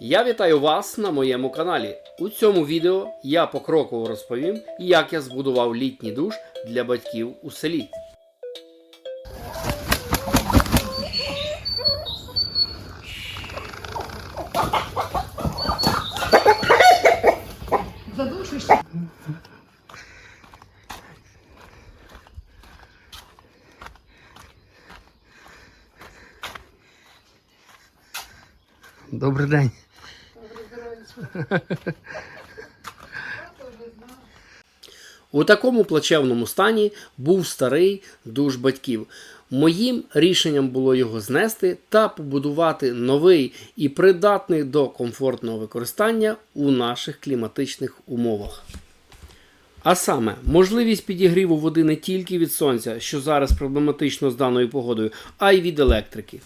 Я вітаю вас на моєму каналі. У цьому відео я покроково розповім, як я збудував літній душ для батьків у селі. Добрий день. У такому плачевному стані був старий душ батьків. Моїм рішенням було його знести та побудувати новий і придатний до комфортного використання у наших кліматичних умовах. А саме, можливість підігріву води не тільки від сонця, що зараз проблематично з даною погодою, а й від електрики.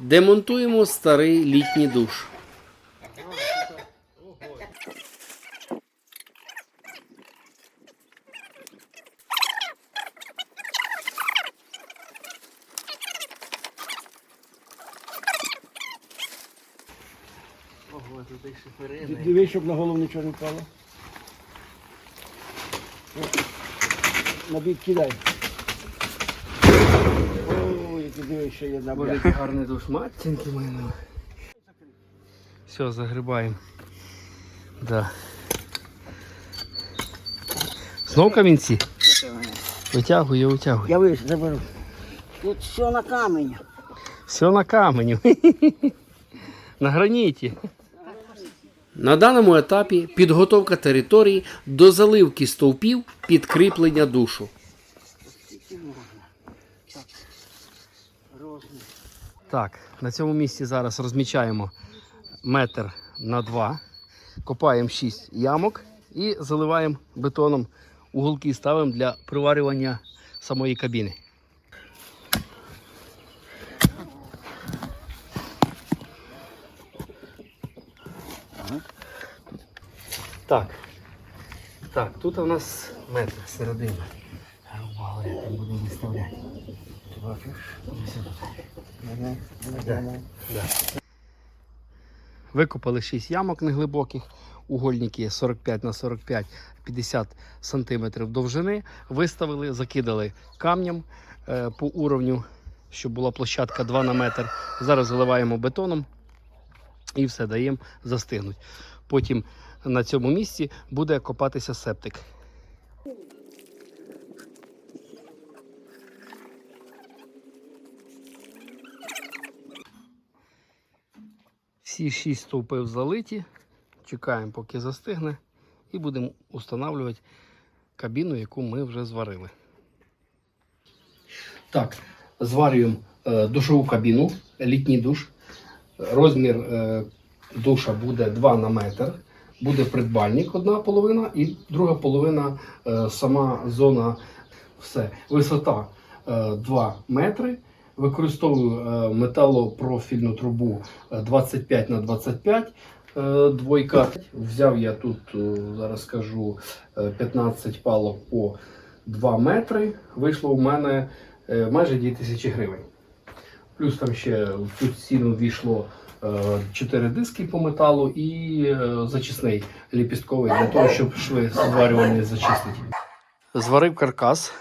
Демонтуємо старий літній душ. Ого, тут шиферини. Дивись, щоб на голову нічого не впало. О, На бік кидай. Який ще є на Боже, який гарний душ, матінки мене. Все, загрібаємо. Да. Знов камінці? Витягуй, я витягую. Я вийшов, заберу. Тут все на камені. Все на каменю. на граніті. На даному етапі підготовка території до заливки стовпів підкріплення душу. Так, на цьому місці зараз розмічаємо метр на два, копаємо 6 ямок і заливаємо бетоном уголки ставимо для приварювання самої кабіни. Так. Так, тут у нас метр середина. Я там буду виставляти. Ти бачиш? Викопали 6 ямок неглибоких, угольники 45 на 45, 50 сантиметрів довжини. Виставили, закидали камнем е, по уровню, щоб була площадка 2 на метр. Зараз заливаємо бетоном і все даємо застигнути. Потім на цьому місці буде копатися септик. Всі шість стовпів залиті. Чекаємо, поки застигне, і будемо встановлювати кабіну, яку ми вже зварили. Так, зварюємо е, душову кабіну, літній душ. Розмір е, душа буде 2 на метр. Буде придбальник одна половина і друга половина е, сама зона. Все. Висота е, 2 метри. Використовую е, металопрофільну трубу е, 25 на 25 е, двойка. Взяв я тут, е, зараз скажу, е, 15 палок по 2 метри. Вийшло у мене е, майже 2000 гривень. Плюс там ще в цю ціну війшло 4 диски по металу і е, зачисний ліпістковий для того, щоб шви зварювальні зачистити. Зварив каркас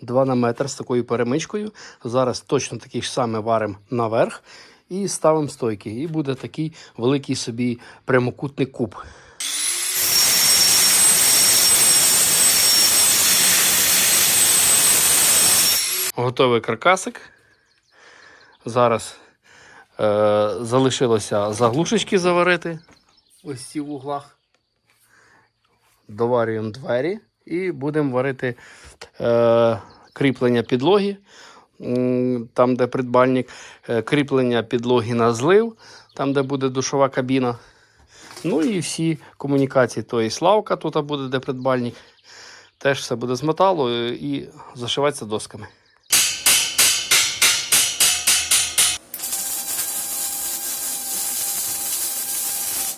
2 на метр з такою перемичкою. Зараз точно такий ж саме варимо наверх і ставимо стойки. І буде такий великий собі прямокутний куб. Готовий каркасик. Зараз е, залишилося заглушечки заварити. Ось ці в углах. Доварюємо двері і будемо варити е, кріплення підлоги, там, де придбальник, е, кріплення підлоги на злив, там, де буде душова кабіна. Ну і всі комунікації, то і славка тут буде, де придбальник. Теж все буде з металу е, і зашиватися досками.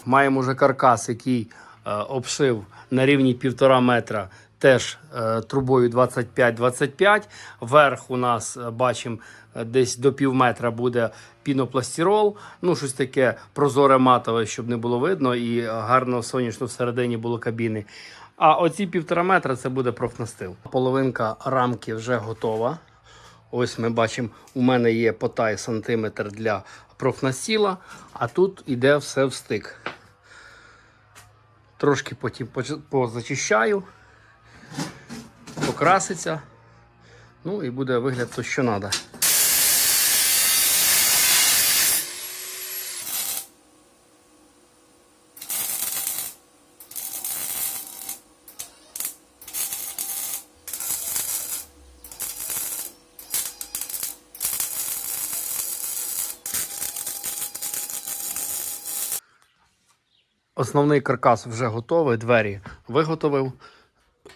Маємо вже каркас, який е, обшив на рівні півтора метра теж е, трубою 25-25. Верх у нас е, бачимо е, десь до пів метра буде пінопластирол. Ну, щось таке прозоре матове, щоб не було видно, і гарно сонячно всередині було кабіни. А оці півтора метра це буде профнастил. Половинка рамки вже готова. Ось ми бачимо, у мене є потай сантиметр для профнастіла, а тут іде все в стик. Трошки потім позачищаю, покраситься. Ну і буде вигляд то, що треба. Основний каркас вже готовий, двері виготовив.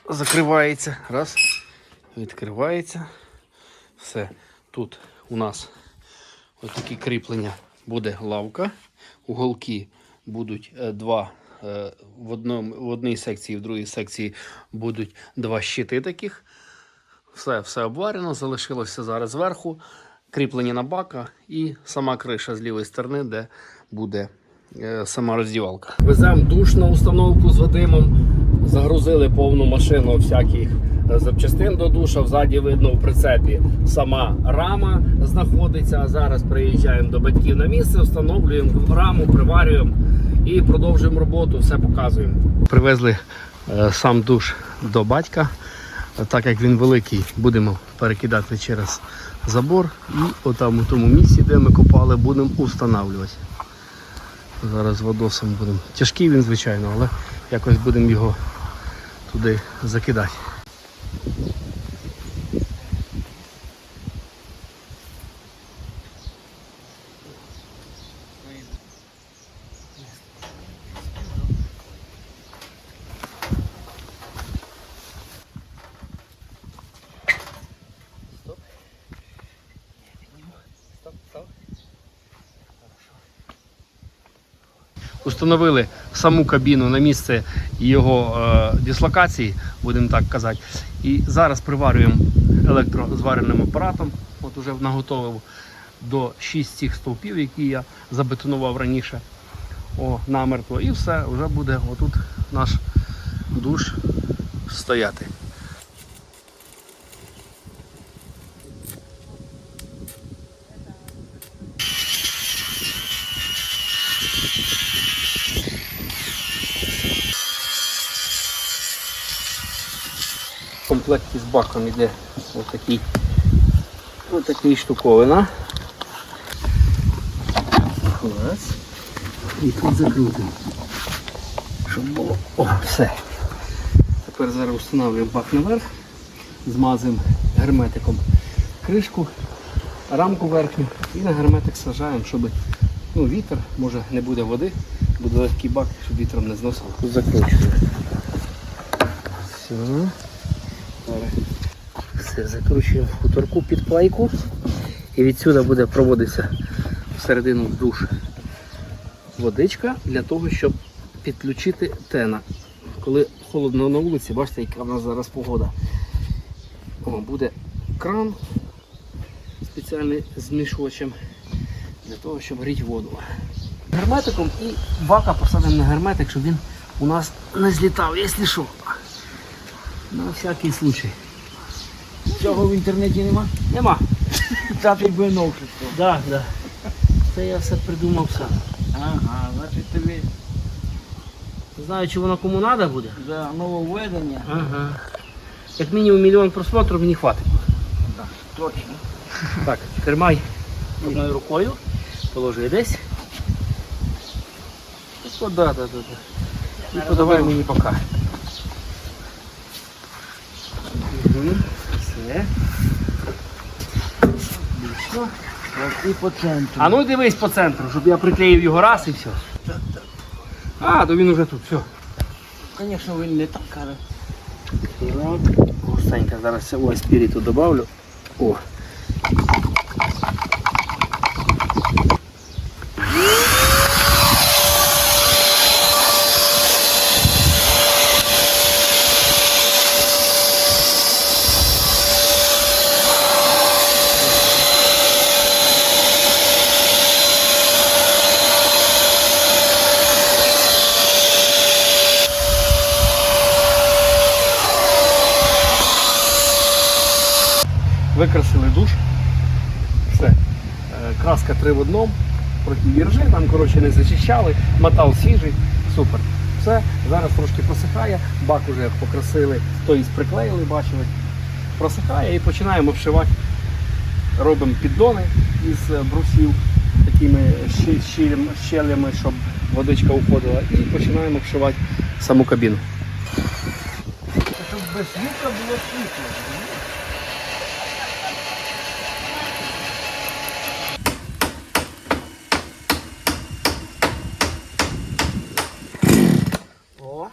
Закривається. Раз. Відкривається. Все. Тут у нас такі кріплення буде лавка. Уголки будуть е, два. е, В, одному, в одній секції, в другій секції будуть два щити таких. Все, все обварено, залишилося зараз зверху. Кріплення на бака і сама криша з лівої сторони, де буде е, сама роздівалка. Веземо душ на установку з Вадимом. Загрузили повну машину всяких е, запчастин до душа. Взаді видно в прицепі сама рама знаходиться. А зараз приїжджаємо до батьків на місце, встановлюємо раму, приварюємо і продовжуємо роботу, все показуємо. Привезли е, сам душ до батька. Так як він великий, будемо перекидати через забор і отам у тому місці, де ми копали, будемо устанавлювати. Зараз водосом будемо. Тяжкий він, звичайно, але якось будемо його туди закидати. Установили саму кабіну на місце його е, дислокації, будемо так казати. І зараз приварюємо електрозвареним апаратом. От уже наготовив до 6 цих стовпів, які я забетонував раніше. О, намертво. І все, вже буде отут наш душ стояти. В комплекті з баком йде отакий, отакий штуковина. Раз. І тут закрутимо. Щоб було. О, все. Тепер зараз встановлюємо бак наверх, змазуємо герметиком кришку, рамку верхню і на герметик сажаємо, щоб ну, вітер, може не буде води, буде легкий бак, щоб вітром не зносило. Тут закручуємо. Все. Все, закручуємо хуторку під плайку. І відсюди буде проводитися всередину душ водичка для того, щоб підключити тена. Коли холодно на вулиці, бачите, яка в нас зараз погода. О, буде кран спеціальний з мішочем для того, щоб гріти воду. Герметиком і бака посадимо на герметик, щоб він у нас не злітав, якщо що. На всякий случай. Цього в інтернеті нема? Нема. Та ти би новшество. Да, да. Це я все придумав сам. Ага, значить тобі Не знаю, чи воно кому треба буде. за нововведення. Ага. Як мінімум мільйон просмотрів мені хватить. Так, точно. Так, тримай одною рукою, положи десь. О, да, да, да, да. І подавай мені поки. Все. І по центру. А ну дивись по центру, щоб я приклеїв його раз і все. А, то він уже тут, все. Звісно, він не так, але Так. Густенько зараз ось спіріту добавлю. О. Викрасили душ. Все. Е, Краска три в одному, проти іржи, там коротше не зачищали, метал свіжий, супер. Все, зараз трошки просихає, бак уже покрасили, то і приклеїли, бачили. Просихає і починаємо вшивати. Робимо піддони із е, брусів такими щелями, щоб водичка уходила, і починаємо вшивати саму кабіну. Щоб без світла було світло. О.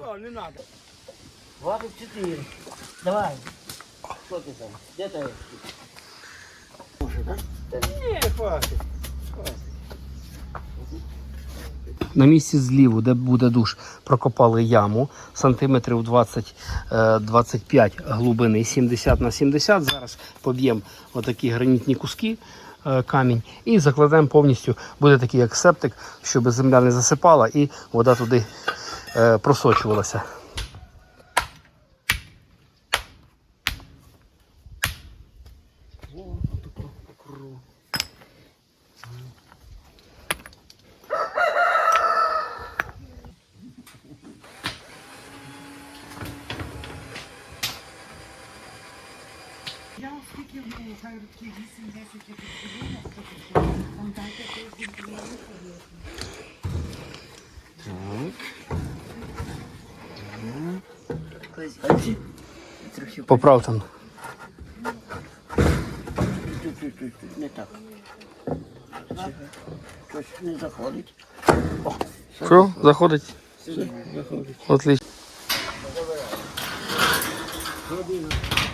О, не надо. 24. Давай. Что ты там? Где ты? Да не, хватит. На місці зліву, де буде душ, прокопали яму сантиметрів 20, е, 25 глибини, 70 на 70. Зараз поб'ємо отакі гранітні куски, е, камінь, і закладемо повністю, буде такий як септик, щоб земля не засипала і вода туди е, просочувалася. Я оскільки ну, хай років 8-10 я тут живу, наскільки там дайте тиждень, я не Поправ там. тут, тут, тут, тут, не так. Щось не заходить. Що? Заходить? Заходить. Отлично. Все.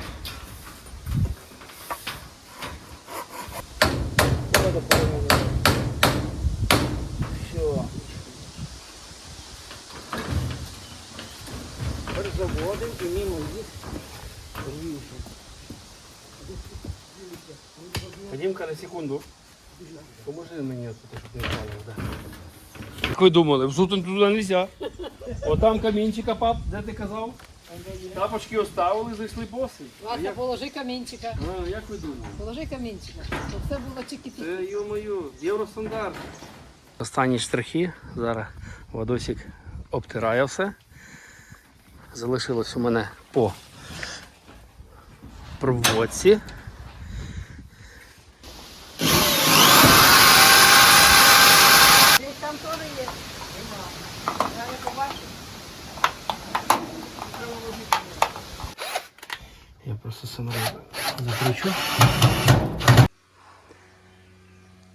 Секунду. Поможи мені, щоб не впало вода. Як ви думали, в сутен туди не можна. Отам камінчика, пап, де ти казав? Тапочки оставили, зайшли боси. Вася, положи камінчика. А, як ви думали? Положи камінчика. Щоб все було чики-піки. Це, йо-моє, євростандарт. Останні штрихи. Зараз Вадосик обтирає все. Залишилось у мене по проводці. Там теж є. Я не побачу. Я просто сам закручу.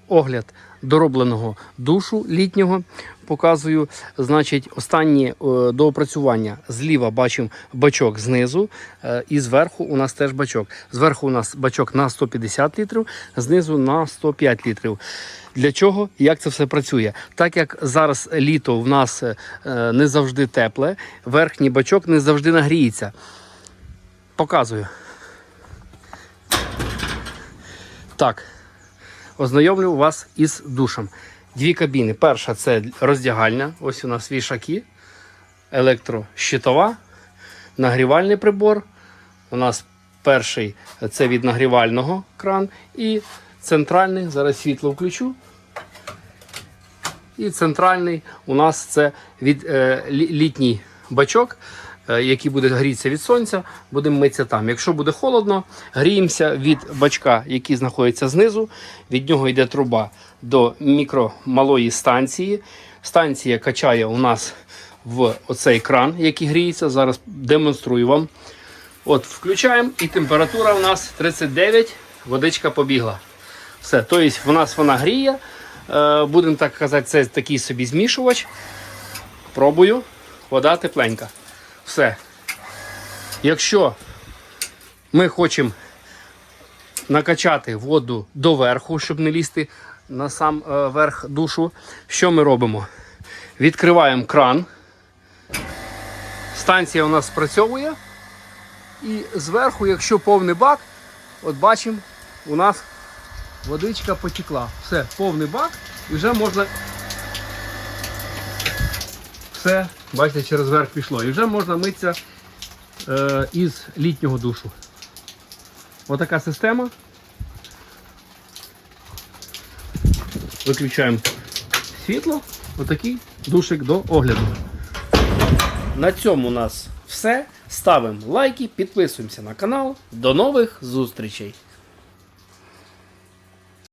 Огляд доробленого душу літнього показую. Значить, останні е, доопрацювання. Зліва бачимо бачок знизу, е, і зверху у нас теж бачок. Зверху у нас бачок на 150 літрів, знизу на 105 літрів. Для чого? Як це все працює? Так як зараз літо в нас е, не завжди тепле, верхній бачок не завжди нагріється. Показую. Так, ознайомлю вас із душем. Дві кабіни. Перша це роздягальня. Ось у нас вішаки, електрощитова, нагрівальний прибор. У нас перший це від нагрівального кран. І центральний, зараз світло включу. І центральний у нас це від е, літній бачок, який буде грітися від сонця, будемо митися там. Якщо буде холодно, гріємося від бачка, який знаходиться знизу. Від нього йде труба до мікромалої станції. Станція качає у нас в оцей кран, який гріється. Зараз демонструю вам. От, включаємо, і температура у нас 39, водичка побігла. Все, тобто в нас вона гріє. Е, будемо так казати, це такий собі змішувач. Пробую. Вода тепленька. Все. Якщо ми хочемо накачати воду доверху, щоб не лізти на сам е, верх душу, що ми робимо? Відкриваємо кран. Станція у нас спрацьовує. І зверху, якщо повний бак, от бачимо, у нас водичка потекла. Все, повний бак, і вже можна. Все, бачите, через верх пішло. І вже можна митися е, із літнього душу. Отака система. Виключаємо світло. Отакий душик до огляду. На цьому у нас все. Ставимо лайки, підписуємося на канал. До нових зустрічей!